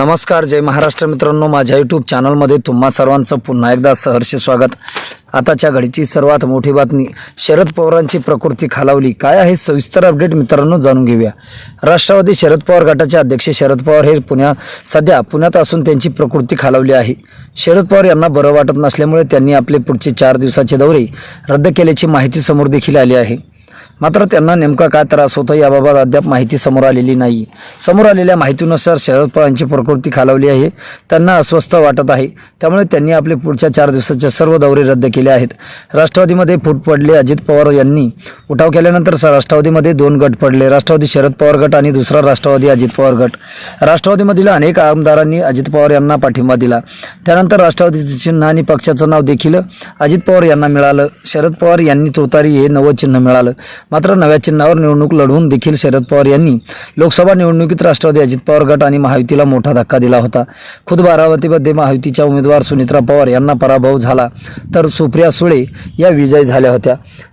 नमस्कार जय महाराष्ट्र मित्रांनो. माझ्या यूट्यूब चॅनलमध्ये तुम्हा सर्वांचं पुन्हा एकदा सहर्ष स्वागत. आताच्या घडीची सर्वात मोठी बातमी शरद पवारांची प्रकृती खालावली. काय आहे सविस्तर अपडेट मित्रांनो जाणून घेऊया. राष्ट्रवादी शरद पवार गटाचे अध्यक्ष शरद पवार हे पुण्या सध्या पुण्यात असून त्यांची प्रकृती खालावली आहे. शरद पवार यांना बरं वाटत नसल्यामुळे त्यांनी आपले पुढचे चार दिवसाचे दौरे रद्द केल्याची माहिती समोर देखील आली आहे. मात्र त्यांना नेमका काय त्रास होतो याबाबत अद्याप माहिती समोर आलेली नाही. समोर आलेल्या माहितीनुसार शरद पवारांची प्रकृती खालावली आहे. त्यांना अस्वस्थ वाटत आहे. त्यामुळे त्यांनी आपले पुढच्या चार दिवसाचे सर्व दौरे रद्द केले आहेत. राष्ट्रवादीमध्ये फूट पडले अजित पवार यांनी उठाव केल्यानंतर स- राष्ट्रवादीमध्ये दोन गट पडले. राष्ट्रवादी शरद पवार गट आणि दुसरा राष्ट्रवादी अजित पवार गट. राष्ट्रवादीमधील अनेक आमदारांनी अजित पवार यांना पाठिंबा दिला. त्यानंतर राष्ट्रवादीचे चिन्ह आणि पक्षाचं नाव देखील अजित पवार यांना मिळालं. शरद पवार यांनी तोतारी हे नवं चिन्ह मिळालं. मात्र नव्या चिन्हावर निवडणूक लढवून देखील शरद पवार यांनी लोकसभा निवडणुकीत राष्ट्रवादी अजित पवार गट आणि महायुतीला मोठा धक्का दिला होता. खुद बारामतीमध्ये महायुतीच्या उमेदवार सुनित्रा पवार यांना पराभव झाला. तर सुप्रिया सुळे या विजयी झाल्या होत्या.